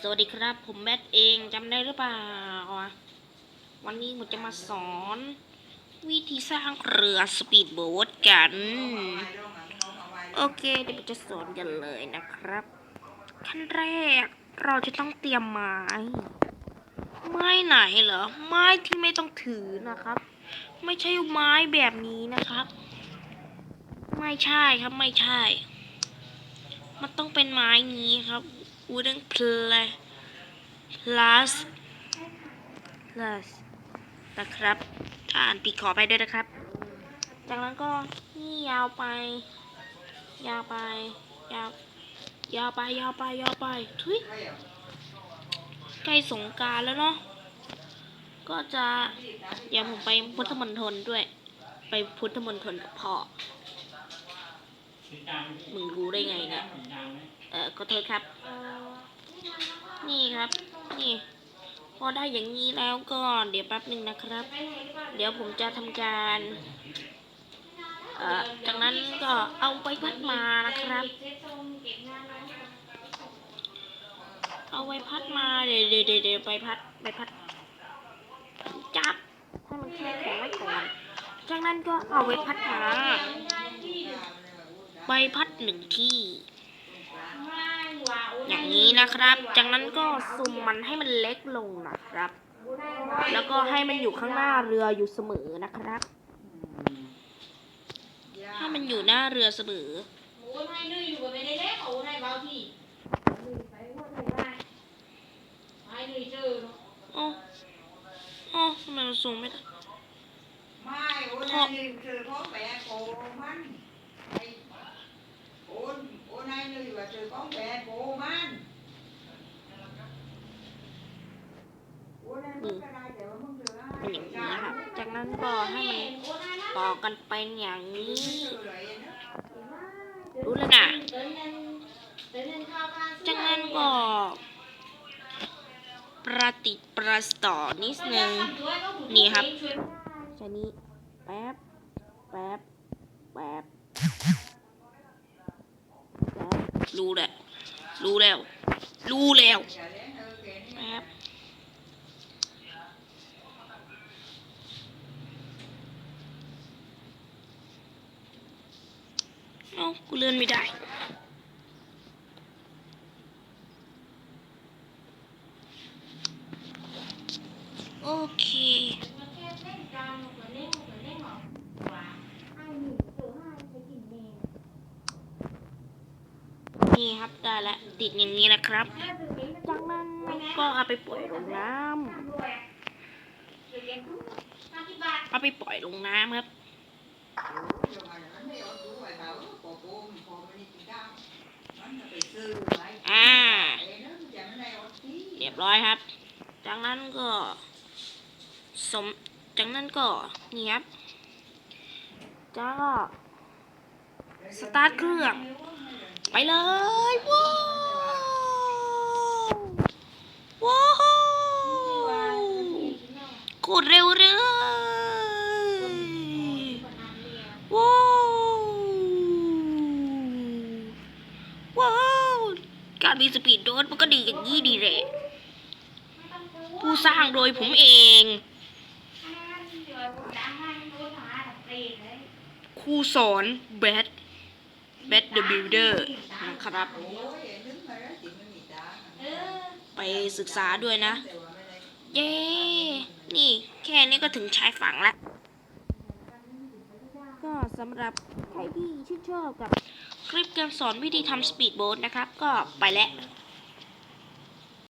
สวัสดีครับ ผมแบทเองจำได้หรือเปล่า วันนี้ผมจะมาสอน วิธีสร้างเรือสปีดโบ๊ทกัน โอเคเดี๋ยวผมจะสอนกันเลยนะครับ ขั้นแรกเราจะต้องเตรียมไม้ ไม้ไหนเหรอ ไม้ที่ไม่ต้องถือนะครับ ไม่ใช่ไม้แบบนี้นะครับ ไม่ใช่ครับไม่ใช่ มันต้องเป็นไม้นี้ครับ wooden pla plus plus นะครับถ้าอ่านผิดขอไปด้วยนะครับ จากนั้นก็นี่ยาวไป ยาวไป ยาวยาวไป ยาวไป ยาวไป ทุยใกล้สงการแล้วเนาะ ก็จะอย่าผมไปพุทธมณฑลด้วย ไปพุทธมณฑลกับพ่อ มึงรู้ได้ไงเนี่ยเออขอโทษครับ นี่ครับ นี่ พอได้อย่างนี้แล้วก็เดี๋ยวแป๊บหนึ่งนะครับ เดี๋ยวผมจะทำการเอ่อจากนั้นก็เอาไปพัดมานะครับ เอาไว้พัดมาเดี๋ยวเดี๋ยวเดี๋ยวไปพัดไปพัดจับให้มันแช่แข็งไว้ก่อนจากนั้นก็เอาไว้พัดมา ใบพัดหนึ่งที่ อย่างนี้นะครับ จากนั้นก็ซุ่มมันให้มันเล็กลงนะครับ แล้วก็ให้มันอยู่ข้างหน้าเรืออยู่เสมอนะครับให้มันอยู่หน้าเรือเสมอโอ้ยไม่ดื้ออยู่กับไม่ได้เล็กโอ้ยเบาที่ไปว่าไปบ้านไม่ดื้อเจอเนาะโอ้ทำไมมันสูงไม่ได้ไม่โอ้นายนี่คือพ่อแปะโกมัน โอนายนี่ว่าคือพ่อแปะโกมันโอนายมึงก็ได้แต่ว่ามึงเจอได้เป็นอย่างนี้ครับจากนั้นก็ให้มันต่อกันไปอย่างนี้ รู้แล้วนะจากนั้นก็ประติดประต่อนิดนึงนี่ครับใช้นี้แป๊บ แป๊บ แป๊บแป๊บ รู้แล้ว รู้แล้วรู้แล้วแป๊บเอ้ากูเลื่อนไม่ได้โอเค นี่ครับได้แล้วติดอย่างนี้นะครับ จากนั้นก็เอาไปปล่อยลงน้ำเอาไปปล่อยลงน้ำครับอ่าเรียบร้อยครับ จากนั้นก็สมจากนั้นก็นี่ครับจากก็สตาร์ทเครื่อง ไปเลยว้าวว้าวกดเร็วเลยว้าวว้าวการมีสปีดโดสมันก็ดีอย่างนี้ดีแหละผู้สร้างโดยผมเองครูสอนแบท แบทเดอะบิลเดอร์นะครับ ไปศึกษาด้วยนะ เย้ นี่แค่นี้ก็ถึงชายฝั่งแล้ว ก็สำหรับใครที่ชื่นชอบกับคลิปการสอนวิธีทำสปีดโบ๊ทนะครับ ก็ไปแล้ว